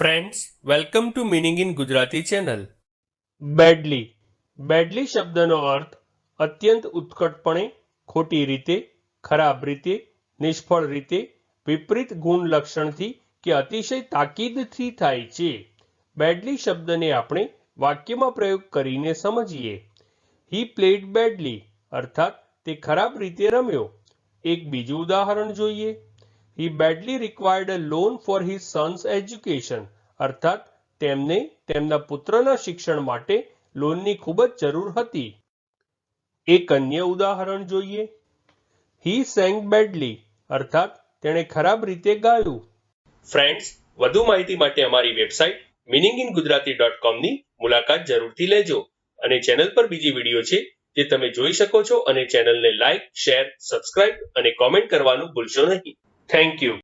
Friends welcome to meaning in Gujarati channel badly badly શબ્દનો અર્થ અત્યંત ઉત્કટપણે, ખોટી રીતે, ખરાબ રીતે, નિષ્ફળ રીતે, વિપરીત ગુણ લક્ષણથી કે અતિશય તાકીદથી થાય છે. બેડલી શબ્દને આપણે વાક્યમાં પ્રયોગ કરીને સમજીએ. હી પ્લેડ બેડલી અર્થાત તે ખરાબ રીતે રમ્યો. એક બીજું ઉદાહરણ જોઈએ. He badly required a loan for his son's education અર્થાત, તેમને તેમના પુત્રના શિક્ષણ માટે લોનની ખૂબ જ જરૂર હતી. એક અન્ય ઉદાહરણ જોઈએ. હી સેંગ બેડલી અર્થાત, તેણે ખરાબ રીતે ગાયું. ફ્રેન્ડ્સ વધુ માહિતી માટે અમારી website meaning in Gujarati dot કોમની મુલાકાત જરૂરથી લેજો. અને ચેનલ પર બીજી વીડિયો છે, જે તમે જોઈ શકો છો. અને ચેનલને લાઇક શેર સબસ્ક્રાઇબ અને કોમેન્ટ કરવાનું ભૂલશો નહીં. Thank you.